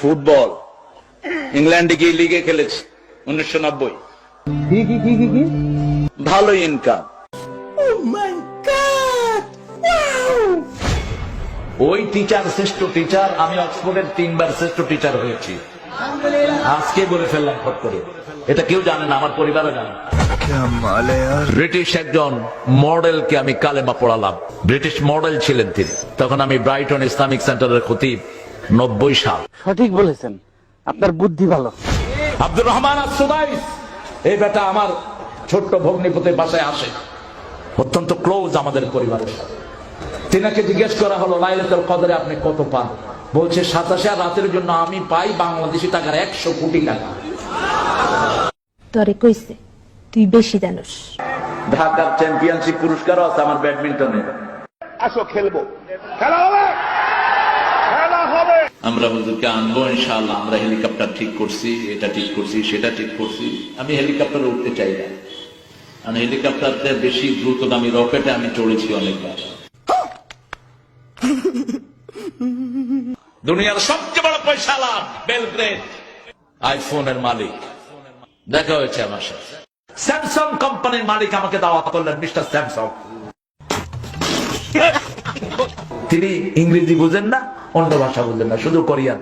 Football. ইংল্যান্ডে গিয়ে লিগে খেলেছি উনিশশো নব্বই। ভালো ইনকাম ওই টিচার শ্রেষ্ঠ টিচার আমি অক্সফোর্ডের তিনবার শ্রেষ্ঠ টিচার হয়েছি। আজকে বলে ফেললাম ফট করে। এটা কেউ জানে না আমার পরিবারও জানে না। ব্রিটিশ একজন মডেলকে আমি কালেমা পড়ালাম। ব্রিটিশ মডেল ছিলেন তিনি। তখন আমি ব্রাইটন ইসলামিক সেন্টারের খতিব। নব্বই সাল। সঠিক বলেছেন। আপনার বুদ্ধি ভালো। আব্দুর রহমান আসুদাইস এই বেটা আমার ছোট্ট ভগ্নিপতির বাসায় আসে। অত্যন্ত ক্লোজ আমাদের পরিবারের সাথে। তিনাকে জিজ্ঞেস করা হলো লাইলাতুল কদরে আপনি কত পান? বলছে সাতাশে আর রাতের জন্য আমি পাই বাংলাদেশি টাকার একশো কোটি টাকা। তরে কইছে তুই বেশি জানোস। ঢাকার চ্যাম্পিয়নশিপ পুরস্কারও আছে আমার ব্যাডমিন্টনে। আসো খেলব। খেলা খেলা হবে? আমরা হুজুরকে আনব, ইনশাআল্লাহ, আমরা হেলিকপ্টার ঠিক করছি, এটা ঠিক করছি, সেটা ঠিক করছি। আমি হেলিকপ্টারে উঠতে চাই না। কারণ হেলিকপ্টারতে বেশি দ্রুতগামী রকেটে আমি চড়েছি অনেকবার। দুনিয়ার সবচেয়ে বড় পয়সা লাভ, বেলগ্রেড, আইফোনের মালিক। দেখা হয়েছে আমার সাথে। স্যামসাং কোম্পানির মালিক আমাকে দাওয়াত করলেন, মিস্টার স্যামসাং। তিনি ইংরেজি বুঝেন না? অন্য ভাষা বললেন না শুধু কোরিয়ান।